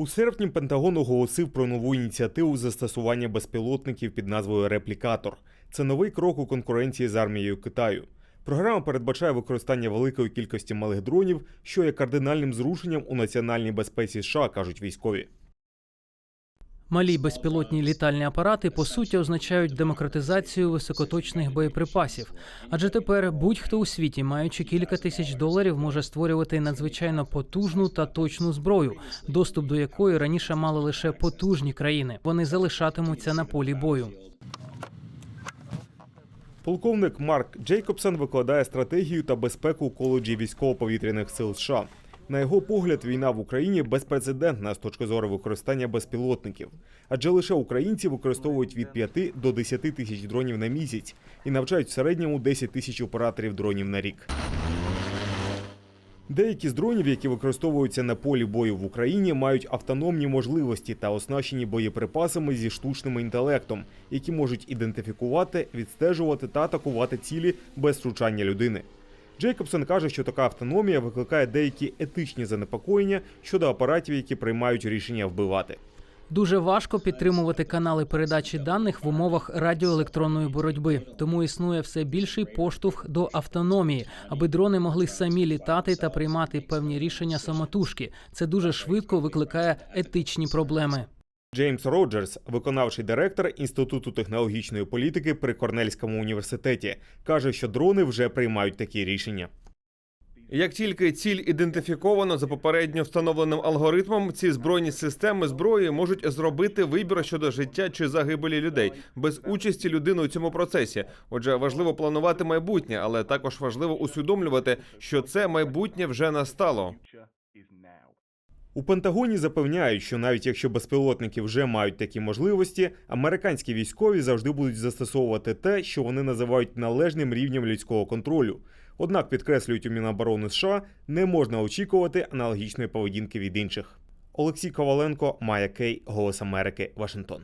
У серпні Пентагон оголосив про нову ініціативу застосування безпілотників під назвою Реплікатор. Це новий крок у конкуренції з армією Китаю. Програма передбачає використання великої кількості малих дронів, що є кардинальним зрушенням у національній безпеці США, кажуть військові. Малі безпілотні літальні апарати по суті означають демократизацію високоточних боєприпасів. Адже тепер будь-хто у світі, маючи кілька тисяч доларів, може створювати надзвичайно потужну та точну зброю, доступ до якої раніше мали лише потужні країни. Вони залишатимуться на полі бою. Полковник Марк Джейкобсон викладає стратегію та безпеку у коледжі військово-повітряних сил США. На його погляд, війна в Україні безпрецедентна з точки зору використання безпілотників, адже лише українці використовують від 5 до 10 тисяч дронів на місяць і навчають в середньому 10 тисяч операторів дронів на рік. Деякі з дронів, які використовуються на полі бою в Україні, мають автономні можливості та оснащені боєприпасами зі штучним інтелектом, які можуть ідентифікувати, відстежувати та атакувати цілі без втручання людини. Джейкобсон каже, що така автономія викликає деякі етичні занепокоєння щодо апаратів, які приймають рішення вбивати. Дуже важко підтримувати канали передачі даних в умовах радіоелектронної боротьби, тому існує все більший поштовх до автономії, аби дрони могли самі літати та приймати певні рішення самотужки. Це дуже швидко викликає етичні проблеми. Джеймс Роджерс, виконавчий директор Інституту технологічної політики при Корнельському університеті, каже, що дрони вже приймають такі рішення. Як тільки ціль ідентифіковано за попередньо встановленим алгоритмом, ці збройні системи зброї можуть зробити вибір щодо життя чи загибелі людей без участі людини у цьому процесі. Отже, важливо планувати майбутнє, але також важливо усвідомлювати, що це майбутнє вже настало. У Пентагоні запевняють, що навіть якщо безпілотники вже мають такі можливості, американські військові завжди будуть застосовувати те, що вони називають належним рівнем людського контролю. Однак підкреслюють у Міноборони США, не можна очікувати аналогічної поведінки від інших. Олексій Коваленко, Майя Кей, Голос Америки, Вашингтон.